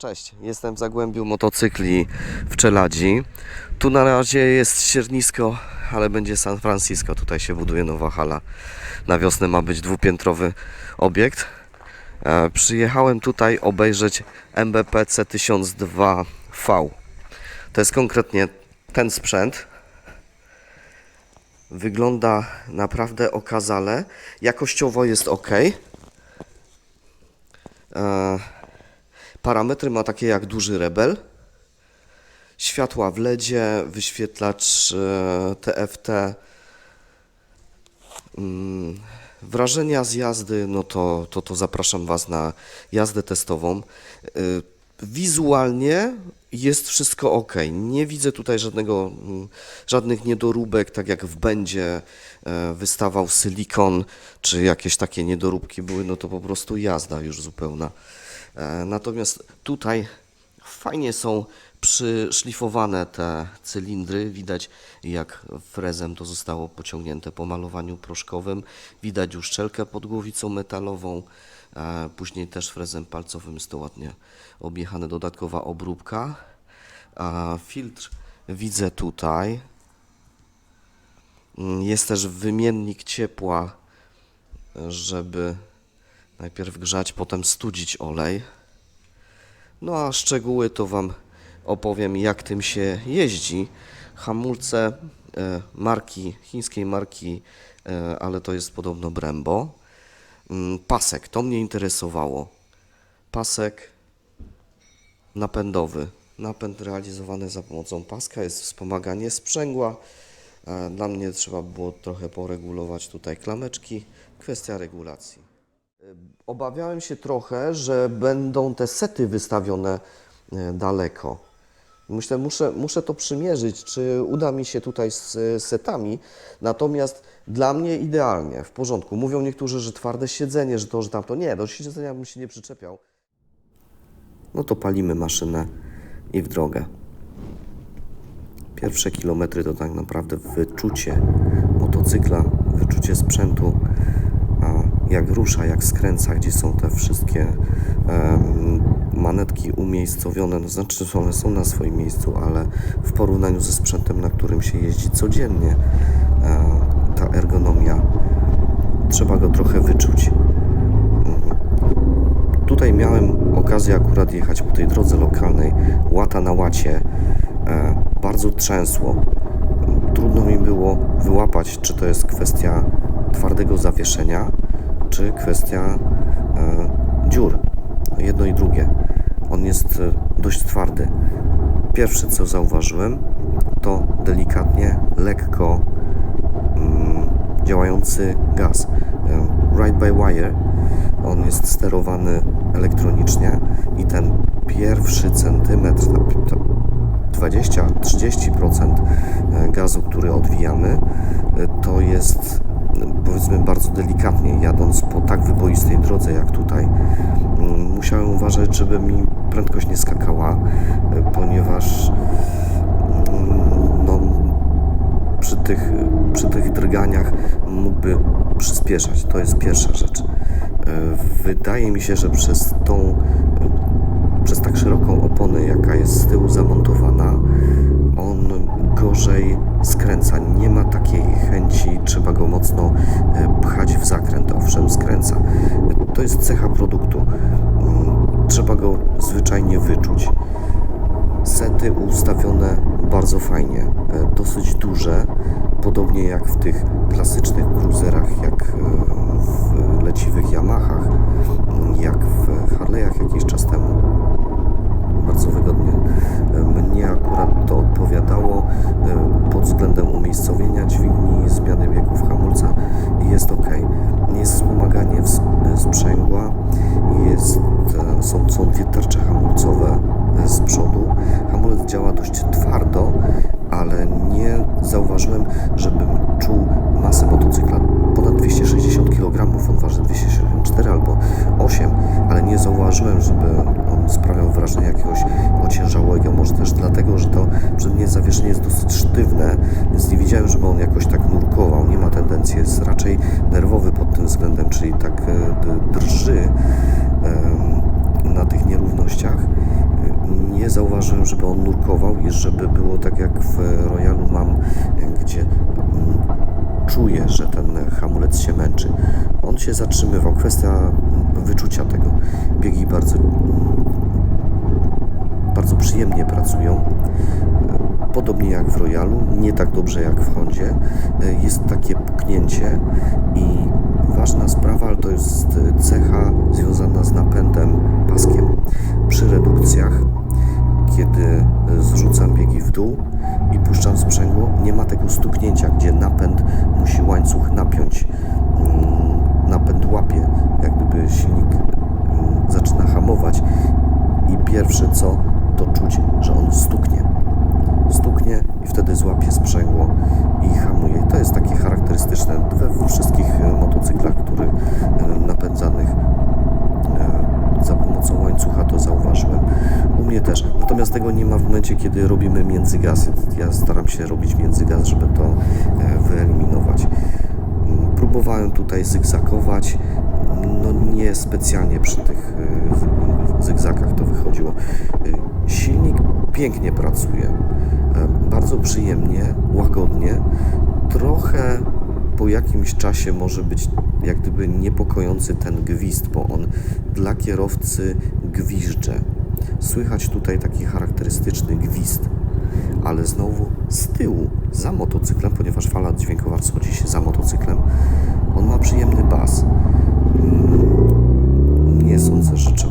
Cześć, jestem w Zagłębiu Motocykli w Czeladzi. Tu na razie jest siernisko, ale będzie San Francisco. Tutaj się buduje nowa hala. Na wiosnę ma być dwupiętrowy obiekt. E, przyjechałem tutaj obejrzeć MBP C1002V. To jest konkretnie ten sprzęt. Wygląda naprawdę okazale. Jakościowo jest ok. E, Parametry ma takie jak duży rebel. Światła w LEDzie, wyświetlacz e, TFT. Mm, Wrażenia z jazdy, no to, to, to zapraszam Was na jazdę testową. Y, Wizualnie jest wszystko ok. Nie widzę tutaj żadnego, mm, żadnych niedoróbek, tak jak w będzie e, wystawał silikon, czy jakieś takie niedoróbki były, no to po prostu jazda już zupełna. E, Natomiast tutaj fajnie są przyszlifowane te cylindry. Widać jak frezem to zostało pociągnięte po malowaniu proszkowym. Widać uszczelkę pod głowicą metalową. E, Później też frezem palcowym jest to ładnie objechane. Dodatkowa obróbka. A Filtr widzę tutaj. Mm, Jest też wymiennik ciepła, żeby najpierw grzać, potem studzić olej. No a szczegóły to Wam opowiem, jak tym się jeździ. Hamulce e, marki, chińskiej marki, e, ale to jest podobno Brembo. Mm, Pasek, to mnie interesowało. Pasek napędowy. Napęd realizowany za pomocą paska, jest wspomaganie sprzęgła. E, Dla mnie trzeba było trochę poregulować tutaj klameczki. Kwestia regulacji. Obawiałem się trochę, że będą te sety wystawione e, daleko. Myślę, muszę, muszę to przymierzyć, czy uda mi się tutaj z e, setami. Natomiast dla mnie idealnie, w porządku. Mówią niektórzy, że twarde siedzenie, że to, że tamto. Nie, do siedzenia bym się nie przyczepiał. No to palimy maszynę i w drogę. Pierwsze kilometry to tak naprawdę wyczucie motocykla, wyczucie sprzętu, jak rusza, jak skręca, gdzie są te wszystkie manetki umiejscowione, no znaczy one są na swoim miejscu, ale w porównaniu ze sprzętem, na którym się jeździ codziennie, e, ta ergonomia, trzeba go trochę wyczuć. Tutaj miałem okazję akurat jechać po tej drodze lokalnej, łata na łacie, e, bardzo trzęsło. Trudno mi było wyłapać, czy to jest kwestia twardego zawieszenia, czy kwestia e, dziur. Jedno i drugie. On jest e, dość twardy. Pierwsze co zauważyłem, to delikatnie, lekko mm, działający gaz. E, Ride by wire. On jest sterowany elektronicznie i ten pierwszy centymetr, ta, ta 20-30% gazu, który odwijamy, to jest powiedzmy bardzo delikatnie, jadąc po tak wyboistej drodze jak tutaj. mm, Musiałem uważać, żeby mi prędkość nie skakała, e, ponieważ mm, no, przy tych, przy tych drganiach mógłby przyspieszać. To jest pierwsza rzecz. E, Wydaje mi się, że przez tą, e, przez tak szeroką oponę, jaka jest z tyłu zamontowana, on gorzej skręca. Nie ma takiej chęci, trzeba go mocno e, pchać w zakręt. Owszem, skręca. To jest cecha produktu. Mm, Trzeba go zwyczajnie wyczuć. Sety ustawione bardzo fajnie, e, dosyć duże, podobnie jak w tych klasycznych cruiserach, jak e, w leciwych Yamahach, jak w Harley'ach jakiś czas temu. Bardzo wygodnie. E, Mnie akurat to odpowiadało e, pod względem umiejscowienia dźwigni, zmiany biegów hamulca i jest ok. Jest wspomaganie w- sprzęgła, jest, e, są, są dwie tarcze hamulcowe e, z przodu. Hamulec działa dość twardo, ale nie zauważyłem, żebym czuł masę motocykla. Ponad 260 kg, on waży 264 albo 8, ale nie zauważyłem, żeby on sprawiał wrażenie jakiegoś ociężałego. Może też dlatego, że to przednie zawieszenie jest dosyć sztywne, więc nie widziałem, żeby on jakoś tak nurkował. Nie ma tendencji, jest raczej nerwowy pod tym względem, czyli tak e, drży na tych nierównościach. zauważyłem, żeby on nurkował i żeby było tak jak w Royalu mam, gdzie czuję, że ten hamulec się męczy. On się zatrzymywał. Kwestia wyczucia tego. Biegi bardzo, bardzo przyjemnie pracują. Podobnie jak w Royalu, nie tak dobrze jak w Hondzie. Jest takie puknięcie i ważna sprawa, ale to jest cecha związana z napędem paskiem. Przy redukcjach, kiedy zrzucam biegi w dół i puszczam sprzęgło, nie ma tego stuknięcia, gdzie napęd musi łańcuch napiąć. Mm, Napęd łapie, jak gdyby silnik mm, zaczyna hamować i pierwsze co, to czuć, że on stuknie stuknie i wtedy złapie sprzęgło i hamuje. To jest takie charakterystyczne we wszystkich motocyklach, których e, napędzanych e, za pomocą łańcucha to zauważyłem. U mnie też. Natomiast tego nie ma w momencie, kiedy robimy międzygaz. Ja staram się robić międzygaz, żeby to e, wyeliminować. Mm, Próbowałem tutaj zygzakować. No nie specjalnie przy tych e, zygzakach to wychodziło. E, Silnik pięknie pracuje. Bardzo przyjemnie, łagodnie. Trochę po jakimś czasie może być jak gdyby niepokojący ten gwizd, bo on dla kierowcy gwizdże. Słychać tutaj taki charakterystyczny gwizd, ale znowu z tyłu, za motocyklem, ponieważ fala dźwiękowa rozchodzi się za motocyklem, on ma przyjemny bas. Mm, Nie sądzę, że trzeba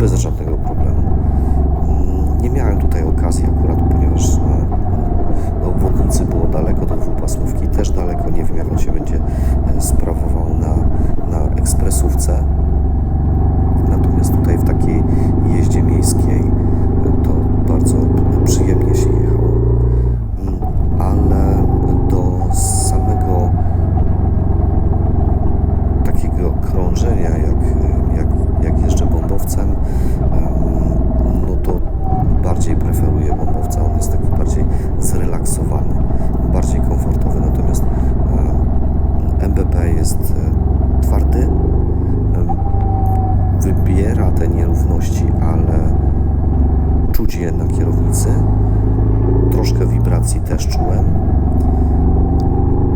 to bez żadnego problemu. Mm, Nie miałem tutaj okazji akurat, ponieważ e, do obwodnicy było daleko, do dwupasmówki też daleko. Nie wiem, jak on się będzie e, sprawował na, na ekspresówce. Natomiast tutaj w takiej jeździe miejskiej e, to bardzo przyjemnie się jechało. Mm, Ale do samego takiego krążenia, jak, jak, jak jeżdżę bombowcem, em, no to bardziej preferuję bombowca. On jest taki bardziej zrelaksowany, bardziej komfortowy. Natomiast e, MBP jest e, twardy, em, wybiera te nierówności, ale czuć je na kierownicy. Troszkę wibracji też czułem.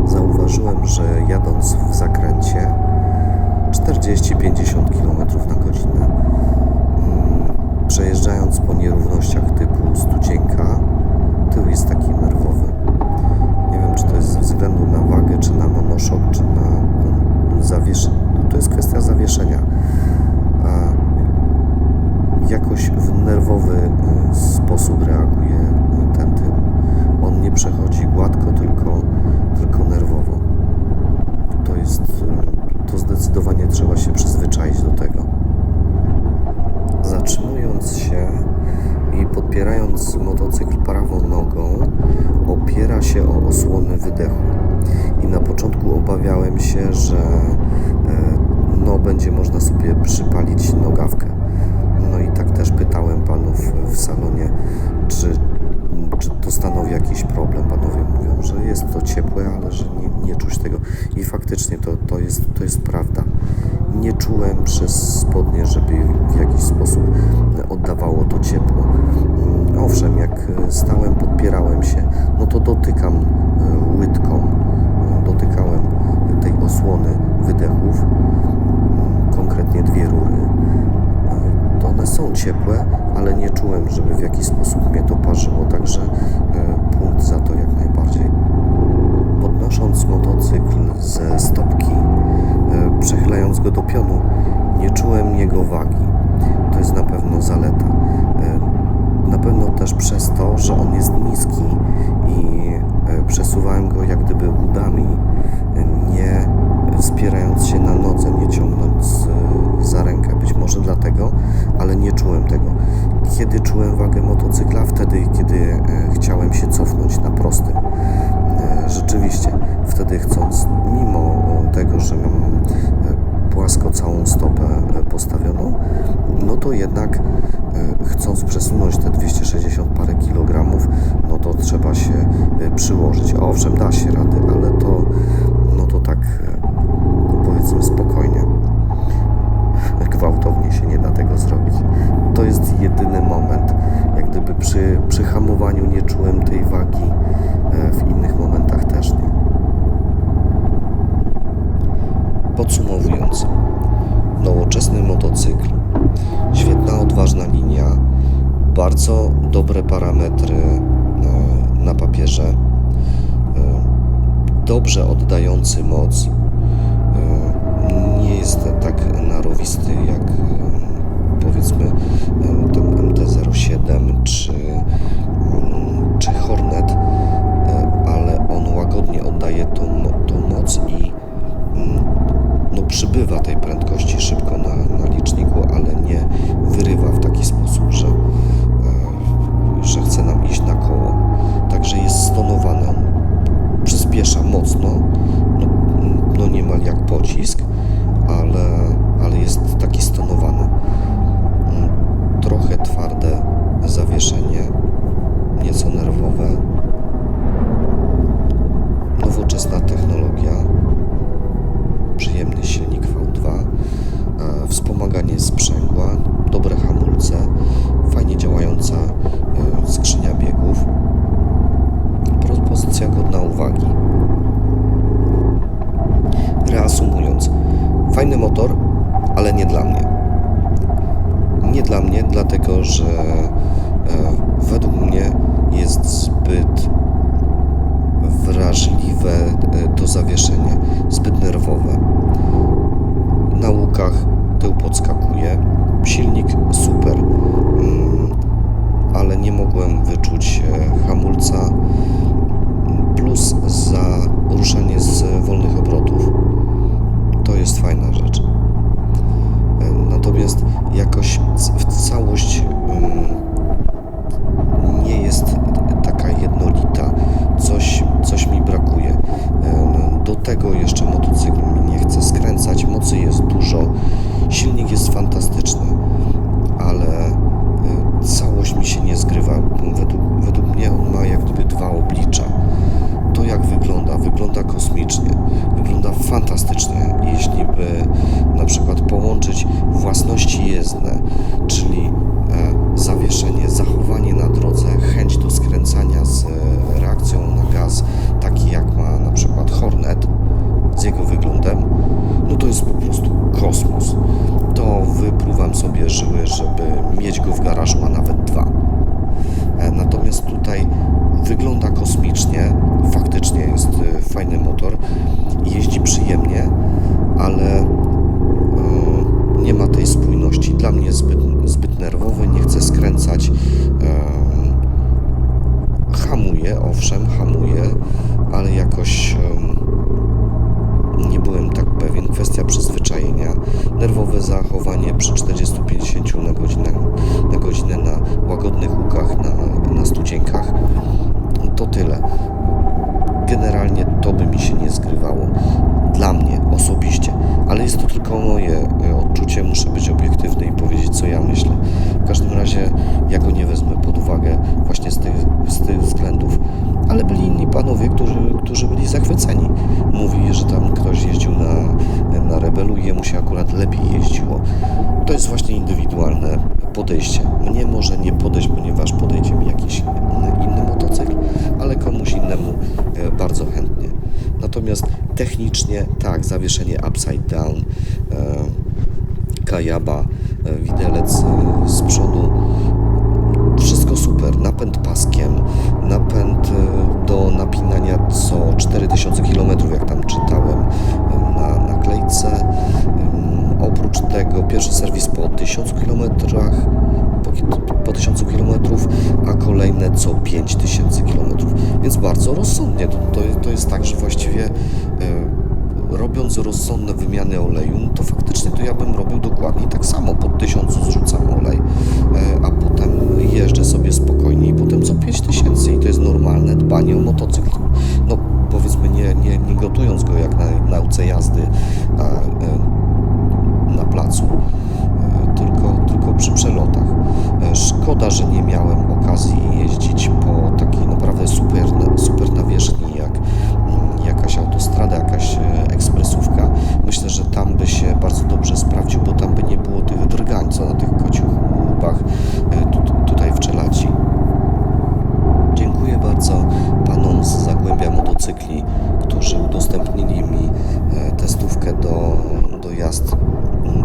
Zauważyłem, że jadąc w zakręcie 40-50 km na godzinę, mm, przejeżdżając po nierównościach typu studzienka, tył jest taki nerwowy. Nie wiem, czy to jest ze względu na wagę, czy na monoszok, czy na no, zawiesz... To jest kwestia zawieszenia. Jakoś w nerwowy y, sposób reaguje y, ten tył. On nie przechodzi gładko, tylko, tylko nerwowo. To jest, y, to zdecydowanie trzeba się przyzwyczaić do tego. Zatrzymując się i podpierając motocykl prawą nogą, opiera się o osłony wydechu. I na początku obawiałem się, że e, no, będzie można sobie przypalić nogawkę. No i tak też pytałem panów w salonie, czy, czy to stanowi jakiś problem. Panowie mówią, że jest to ciepłe, ale że nie, nie czuć tego. I faktycznie to, to, jest, to jest prawda. Nie czułem przez spodnie, żeby w jakiś sposób oddawało to ciepło. Mm, Owszem, jak stałem, podpierałem się, no to dotykam e, łydką, e, dotykałem tej osłony wydechów, mm, konkretnie dwie rury. E, To one są ciepłe, ale nie czułem, żeby w jakiś sposób mnie to parzyło, także e, punkt za to jak najbardziej. Podnosząc motocykl ze stopki, e, przechylając go do pionu, nie czułem jego wagi. To jest na pewno zaleta. E, Na pewno też przez to, że on jest niski i przesuwałem go jak gdyby udami, Kiedy czułem wagę motocykla? Wtedy, kiedy e, chciałem się cofnąć na prostym. E, Rzeczywiście, wtedy chcąc, mimo e, tego, że mam płasko całą stopę postawioną, no to jednak chcąc przesunąć te 260 parę kilogramów, no to trzeba się przyłożyć. Owszem, da się rady, ale to, no to tak powiedzmy spokojnie. Gwałtownie się nie da tego zrobić. To jest jedyny moment. Jak gdyby przy, przy hamowaniu nie czułem tej wagi, e, w innych momentach też nie. Podsumowując, nowoczesny motocykl, świetna, odważna linia, bardzo dobre parametry e, na papierze, e, dobrze oddający moc, e, nie jest tak narowisty jak e, powiedzmy e, ten MT-07 czy, mm, czy Hornet, e, ale on łagodnie oddaje tą, tą moc i mm, no, przybywa tej prędkości szybko na, na liczniku, ale nie wyrywa w taki sposób, że, e, że chce nam iść na koło. Także jest stonowany, on przyspiesza mocno, no, no niemal jak pocisk, ale, ale jest taki stonowany. Mm, Trochę twarde zawieszenie, nieco nerwowe. Nowoczesna technologia, przyjemny silnik V2, e, wspomaganie sprzęgła, dobre hamulce, fajnie działająca e, skrzynia biegów, propozycja godna uwagi. Reasumując, fajny motor, ale nie dla mnie. Nie dla mnie, dlatego że e, według mnie jest zbyt wrażliwe e, to zawieszenie, zbyt nerwowe. Na łukach tył podskakuje, silnik super, mm, ale nie mogłem wyczuć e, hamulca plus za ruszanie z wolnych obrotów. To jest fajna rzecz. Natomiast jakoś w całość nie jest taka jednolita. Mieć go w garażu, a nawet dwa. E, Natomiast tutaj wygląda kosmicznie, faktycznie jest e, fajny motor, jeździ przyjemnie, ale e, nie ma tej spójności. Dla mnie zbyt, zbyt nerwowy, nie chce skręcać. Hamuje, owszem, hamuje, ale jakoś nie byłem tak pewien. Kwestia przyzwyczajenia, nerwowe zachowanie przy 40-50 na godzinę, na godzinę na łagodnych łukach, na, na studzienkach. To tyle. Generalnie to by mi się nie zgrywało. Dla mnie osobiście, ale jest to tylko moje e, odczucie. Muszę być obiektywny i powiedzieć, co ja myślę. W każdym razie ja go nie wezmę pod uwagę właśnie z tych, z tych względów. Ale byli inni panowie, którzy, którzy byli zachwyceni. Mówili, że tam ktoś jeździł na, na rebelu i jemu się akurat lepiej jeździło. To jest właśnie indywidualne podejście. Mnie może nie podejść, ponieważ podejdzie mi jakiś inny, motocykl, ale komuś innemu e, bardzo chętnie. Natomiast technicznie tak, zawieszenie upside down, e, kajaba, e, widelec z przodu, wszystko super. Napęd paskiem, napęd e, do napinania co 4000 km, jak tam czytałem e, na naklejce. Ym, Oprócz tego pierwszy serwis po 1000 km, po, po 1000 km wymianę co 5000 km, więc bardzo rozsądnie. To, to, to jest tak, że właściwie robiąc rozsądne wymiany oleju, no to faktycznie to ja bym robił dokładnie tak samo. Po 1000 zrzucam olej, a potem jeżdżę sobie spokojnie i potem co 5000 i to jest normalne dbanie o motocykl. No powiedzmy nie, nie, nie gotując go jak na nauce jazdy a, e, na placu, e, tylko, tylko przy przelotach. E, Szkoda, że nie miałem okazji jeździć po takiej naprawdę super, super nawierzchni jak mm, jakaś autostrada, jakaś ekspresówka. Myślę, że tam by się bardzo dobrze sprawdził, bo tam by nie było tych drgań, co na tych kociuch Czeladzi. Dziękuję bardzo panom z Zagłębia Motocykli, którzy udostępnili mi e, testówkę do, do jazd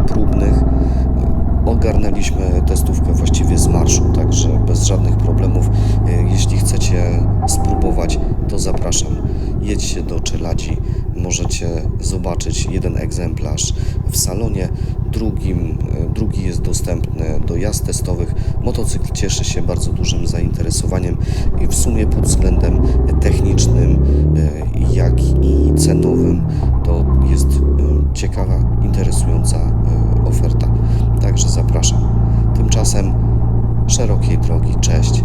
próbnych. Ogarnęliśmy testówkę właściwie z marszu, także bez żadnych problemów. E, Jeśli chcecie spróbować, to zapraszam. Jedźcie do Czeladzi, możecie zobaczyć jeden egzemplarz w salonie, drugim, e, drugi jest dostępny do jazd testowych. Motocykl cieszy się bardzo dużym zainteresowaniem i w sumie pod względem technicznym, e, jak i cenowym to jest e, ciekawa, interesująca oferta. Także zapraszam. Tymczasem szerokiej drogi. Cześć.